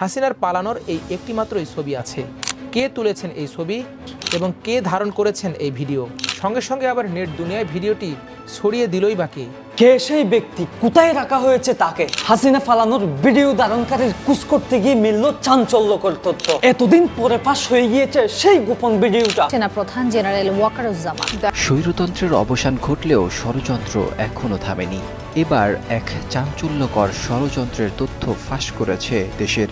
হাসিনার পালানোর এই একটি মাত্রই ছবি আছে। কে তুলেছেন এই ছবি এবং কে ধারণ করেছেন এই ভিডিও? সঙ্গে সঙ্গে আবার নেট দুনিয়ায় ভিডিওটি ছড়িয়ে দিলই বাকি। কে সেই ব্যক্তি? কোথায় রাখা হয়েছে তাকে? হাসিনা ফালানোর ভিডিও ধারণকারীর কুচ করতে গিয়ে মিলল চাঞ্চল্যকর তথ্য। এতদিন পরে ফাঁস হয়ে গিয়েছে সেই গোপন ভিডিওটা। সেনা প্রধান জেনারেল ওয়াকারুজ্জামান। স্বৈরতন্ত্রের অবসান ঘটলেও ষড়যন্ত্র এখনও থামেনি। এবার এক চাঞ্চল্যকর ষড়যন্ত্রের তথ্য ফাঁস করেছে দেশের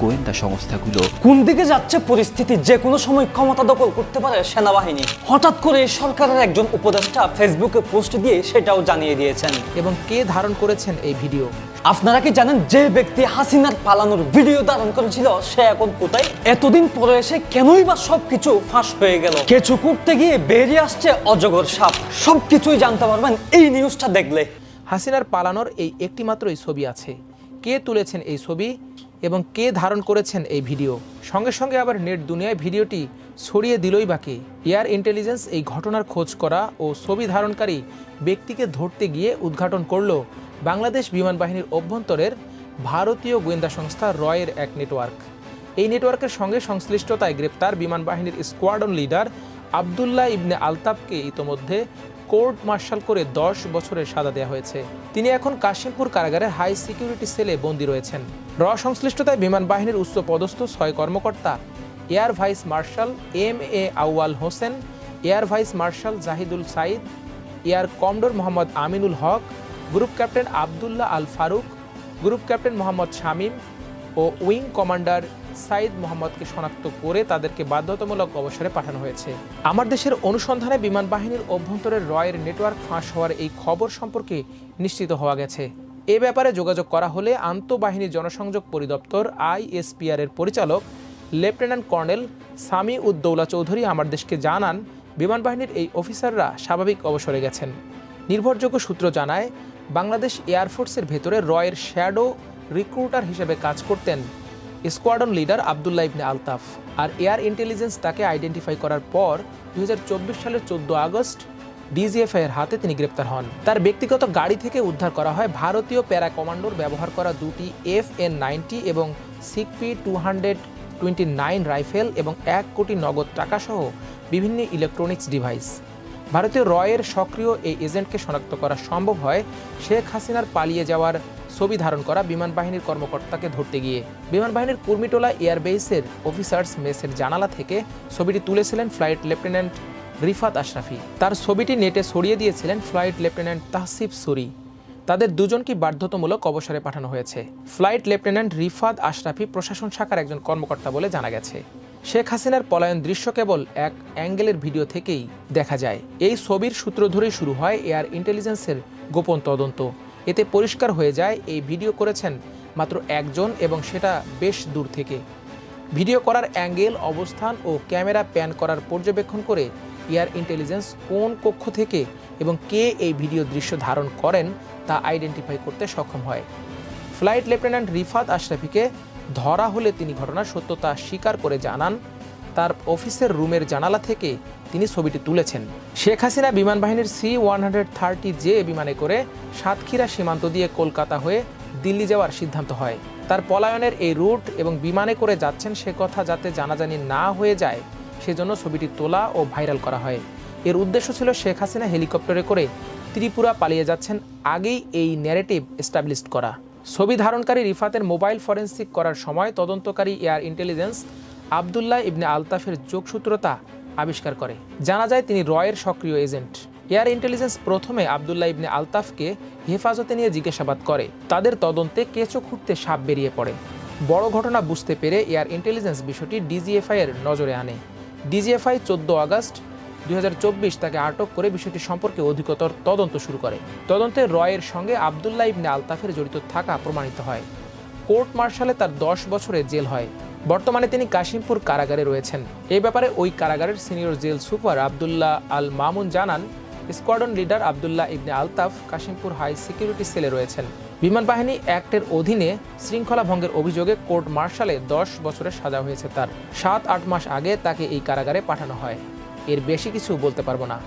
গোয়েন্দা সংস্থাগুলো। কোন দিকে যাচ্ছে পরিস্থিতি যে কোনো সময় ক্ষমতা দখল করতে পারে সেনাবাহিনী। হঠাৎ করে সরকারের একজন উপদেষ্টা ফেসবুকে পোস্ট দিয়ে সেটাও জানিয়ে দিয়েছেন। এবং কে ধারণ করেছেন এই ভিডিও? আপনারা কি জানেন যে ব্যক্তি হাসিনার পালানোর ভিডিও ধারণ করেছিল সে এখন কোথায়? এতদিন পরে এসে কেনই বা সবকিছু ফাঁস হয়ে গেল? কিছু করতে গিয়ে বেরিয়ে আসছে অজগর সাপ। সবকিছুই জানতে পারবেন এই নিউজটা দেখলে। হাসিনার পালানোর এই একটি মাত্রই ছবি আছে। কে তুলেছেন এই ছবি? এবং কে ধারণ করেছেন এই ভিডিও? সঙ্গে সঙ্গে আবার নেট দুনিয়ায় ভিডিওটি ছড়িয়ে দিলই বাকি। এয়ার ইন্টেলিজেন্স এই ঘটনার খোঁজ করা ও ছবি ধারণকারী ব্যক্তিকে ধরতে গিয়ে উদ্ঘাটন করল বাংলাদেশ বিমান বাহিনীর অভ্যন্তরের ভারতীয় গোয়েন্দা সংস্থা রয়ের এক নেটওয়ার্ক। এই নেটওয়ার্কের সঙ্গে সংশ্লিষ্টতায় গ্রেপ্তার বিমান বাহিনীর স্কোয়াডন লিডার আবদুল্লাহ ইবনে আলতাফকে ইতোমধ্যে কোর্ট মার্শাল করে দশ বছরের সাজা দেওয়া হয়েছে। তিনি এখন কাশিমপুর কারাগারে হাই সিকিউরিটি সেলে বন্দী রয়েছেন। র সংশ্লিষ্টতায় বিমান বাহিনীর উচ্চ পদস্থ ছয় কর্মকর্তা, air vice marshal M A Awal Hossain, air vice marshal Zahidul Sayeed, air commodore Mohammad Aminul Haque, group captain Abdullah Al Faruk, group captain Mohammad Shamim O wing commander Sayeed মোহাম্মদকে শনাক্ত করে তাদেরকে বাধ্যতামূলক অবসরে পাঠানো হয়েছে। আমার দেশের অনুসন্ধানে বিমান বাহিনীর অভ্যন্তরের রয়ের নেটওয়ার্ক ফাঁস হওয়ার এই খবর সম্পর্কে নিশ্চিত হওয়া গেছে। এ ব্যাপারে যোগাযোগ করা হলে আন্তঃবাহিনী জনসংযোগ পরিদপ্তর আইএসপিআর এর পরিচালক, লেফটেন্যান্ট কর্নেল সামি উদ্দৌলা চৌধুরী আমার দেশকে জানান, বিমান বাহিনীর এই অফিসাররা স্বাভাবিক অবসরে গেছেন। নির্ভরযোগ্য সূত্র জানায়, বাংলাদেশ এয়ারফোর্সের ভেতরে রয়ের শ্যাডো রিক্রুটার হিসেবে কাজ করতেন স্কোয়াডন লিডার আবদুল্লাহ ইবনে আলতাফ। আর এয়ার ইন্টেলিজেন্স তাকে আইডেন্টিফাই করার পর দু হাজার চব্বিশ সালের চোদ্দ আগস্ট ডিজিএফআই এর হাতে তিনি গ্রেপ্তার হন। তার ব্যক্তিগত গাড়ি থেকে উদ্ধার করা হয় ভারতীয় প্যারা কমান্ডোর ব্যবহার করা দুটি এফ এন নাইনটি এবং সিকপি two hundred twenty nine rifle এবং এক কোটি নগদ টাকাসহ বিভিন্ন ইলেকট্রনিক্স ডিভাইস। ভারতীয় রয়ের সক্রিয় এই এজেন্টকে শনাক্ত করা সম্ভব হয় শেখ হাসিনার পালিয়ে যাওয়ার ছবি ধারণ করা বিমান বাহিনীর কর্মকর্তাকে ধরতে গিয়ে। বিমান বাহিনীর কুর্মিটোলা এয়ারবেসের অফিসার্স মেসের জানালা থেকে ছবিটি তুলেছিলেন ফ্লাইট লেফটেন্যান্ট রিফাত আশরাফি। তার ছবিটি নেটে সরিয়ে দিয়েছিলেন ফ্লাইট লেফটেন্যান্ট তাহসিফ সুরি। তাদের দুজনকে বাধ্যতামূলক অবসরে পাঠানো হয়েছে? ফ্লাইট লেফটেন্যান্ট রিফাত আশরাফি প্রশাসন শাখার একজন কর্মকর্তা বলে জানা গেছে। শেখ হাসিনার পলায়ন দৃশ্য কেবল এক অ্যাঙ্গেলের ভিডিও থেকেই দেখা যায়। এই ছবির সূত্র ধরেই শুরু হয় এয়ার ইন্টেলিজেন্সের গোপন তদন্ত। এতে পরিষ্কার হয়ে যায় এই ভিডিও করেছেন মাত্র একজন এবং সেটা বেশ দূর থেকে। ভিডিও করার অ্যাঙ্গেল, অবস্থান ও ক্যামেরা প্যান করার পর্যবেক্ষণ করে এয়ার ইন্টেলিজেন্স কোন কক্ষ থেকে এবং কে এই ভিডিও দৃশ্য ধারণ করেন তা আইডেন্টিফাই করতে সক্ষম হয়। ফ্লাইট লেফটেন্যান্ট রিফাত আশরাফিকে ধরা হলে তিনি ঘটনার সত্যতা স্বীকার করে জানান। তার অফিসের রুমের জানালা থেকে তিনি ছবিটি তুলেছেন। শেখ হাসিনা বিমান বাহিনীর C one hundred thirty J বিমানে করে সাতক্ষীরা সীমান্ত দিয়ে কলকাতা হয়ে দিল্লি যাওয়ার সিদ্ধান্ত হয়। তার পলায়নের এই রুট এবং বিমানে করে যাচ্ছেন সে কথা যাতে জানাজানি না হয়ে যায়, সেজন্য ছবিটি তোলা ও ভাইরাল করা হয়। এর উদ্দেশ্য ছিল শেখ হাসিনা হেলিকপ্টারে করে ত্রিপুরা পালিয়ে যাচ্ছেন, আগেই এই ন্যারেটিভ এস্টাবলিশড করা। ছবি ধারণকারী রিফাতের মোবাইল ফরেন্সিক করার সময় তদন্তকারী এয়ার ইন্টেলিজেন্স আবদুল্লাহ ইবনে আলতাফের যোগসূত্রতা আবিষ্কার করে। জানা যায় তিনি রয়ের সক্রিয় এজেন্ট। এয়ার ইন্টেলিজেন্স প্রথমে আবদুল্লাহ ইবনে আলতাফকে হেফাজতে নিয়ে জিজ্ঞাসাবাদ করে। তাদের তদন্তে কেঁচো খুঁড়তে সাপ বেরিয়ে পড়ে। বড় ঘটনা বুঝতে পেরে এয়ার ইন্টেলিজেন্স বিষয়টি ডিজিএফআই এর নজরে আনে। ডিজিএফআই চোদ্দ আগস্ট দুই হাজার চব্বিশ তাকে আটক করে বিষয়টি সম্পর্কে অধিকতর তদন্ত শুরু করে। তদন্তে রয়ের সঙ্গে আবদুল্লাহ ইবনে আলতাফের জড়িত থাকা প্রমাণিত হয়। কোর্ট মার্শালে তার দশ বছরের জেল হয়। বর্তমানে তিনি কাশিমপুর কারাগারে রয়েছেন। এই ব্যাপারে ওই কারাগারের senior jail super Abdullah Al Mamun জানান squadron leader Abdullah Ibne Altaf Kashimpur high security সেলে রয়েছেন। বিমান বাহিনী অ্যাক্টের অধীনে শৃঙ্খলা ভঙ্গের অভিযোগে কোর্ট মার্শালে দশ বছরের সাজা হয়েছে তার। সাত, আট মাস আগে তাকে এই কারাগারে পাঠানো হয়। এর বেশি কিছু বলতে পারব না।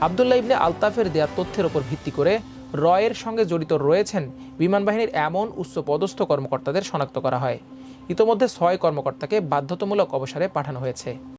আবদুল্লাহ ইবনে আলতাফের দেয়া তথ্যের উপর ভিত্তি করে রয়ের সঙ্গে জড়িত রয়েছেন বিমান বাহিনীর এমন উচ্চ পদস্থ কর্মকর্তাদের শনাক্ত করা হয়। ইতোমধ্যে ছয় কর্মকর্তাকে বাধ্যতামূলক অবসরে পাঠানো হয়েছে।